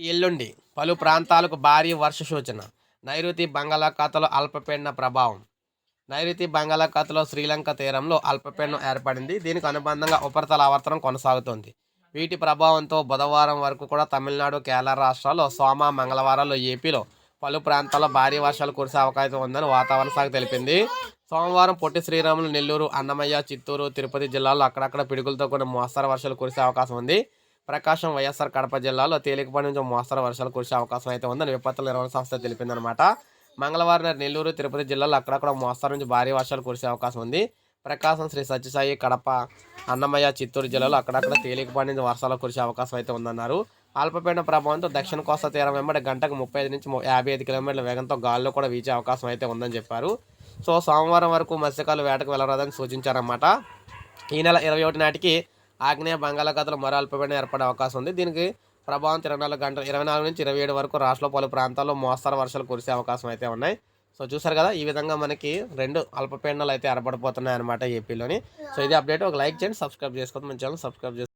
ఎల్లుండి పలు ప్రాంతాలకు భారీ వర్ష సూచన. నైరుతి బంగాళాఖాతంలో అల్పపీడన ప్రభావం. నైరుతి బంగాళాఖాతంలో శ్రీలంక తీరంలో అల్పపీడనం ఏర్పడింది. దీనికి అనుబంధంగా ఉపరితల ఆవర్తనం కొనసాగుతోంది. వీటి ప్రభావంతో బుధవారం వరకు కూడా తమిళనాడు కేరళ రాష్ట్రాల్లో సోమ మంగళవారాల్లో ఏపీలో పలు ప్రాంతాల్లో భారీ వర్షాలు కురిసే అవకాశం ఉందని వాతావరణ శాఖ తెలిపింది. సోమవారం పొట్టి శ్రీరాములు నెల్లూరు అన్నమయ్య చిత్తూరు తిరుపతి జిల్లాల్లో అక్కడక్కడ పిడుగులతో కూడిన మోస్తరు వర్షాలు కురిసే అవకాశం ఉంది. ప్రకాశం వైఎస్ఆర్ కడప జిల్లాలో తేలికపాటి నుంచి మోస్తరు వర్షాలు కురిసే అవకాశం అయితే ఉందని విపత్తుల నిర్వహణ సంస్థ తెలిపిందనమాట మంగళవారం నెల్లూరు తిరుపతి జిల్లాలో అక్కడక్కడ మోస్తరు నుంచి భారీ వర్షాలు కురిసే అవకాశం ఉంది. ప్రకాశం శ్రీ సత్యసాయి కడప అన్నమయ్య చిత్తూరు జిల్లాలో అక్కడక్కడ తేలికపాటి నుంచి వర్షాలు కురిసే అవకాశం అయితే ఉందన్నారు. అల్పపీడన ప్రభావంతో దక్షిణ కోస్తా తీరం వెంబడి గంటకు ముప్పై ఐదు నుంచి యాభై ఐదు కిలోమీటర్ల వేగంతో గాల్లో కూడా వీచే అవకాశం అయితే ఉందని చెప్పారు. సో సోమవారం వరకు మత్స్యకారులు వేటకు వెళ్ళరాదని సూచించారన్నమాట. ఈ నెల ఇరవై ఒకటి నాటికి ఆగ్నేయ బంగాళాఖాతంలో మరో అల్పపీడనం ఏర్పడే అవకాశం ఉంది. దీనికి ప్రభావం ఇరవై నాలుగు గంటలు ఇరవై నాలుగు నుంచి ఇరవై ఏడు వరకు రాష్ట్రంలో పలు ప్రాంతాల్లో మోస్తరు వర్షాలు కురిసే అవకాశం అయితే ఉన్నాయి. సో చూసారు కదా ఈ విధంగా మనకి రెండు అల్పపీడనాలు అయితే ఏర్పడిపోతున్నాయి అనమాట ఏపీలోని. సో ఇది అప్డేట్. ఒక లైక్ చేయండి సబ్స్క్రైబ్ చేసుకోండి మన ఛానల్ సబ్స్క్రైబ్ చేసుకోండి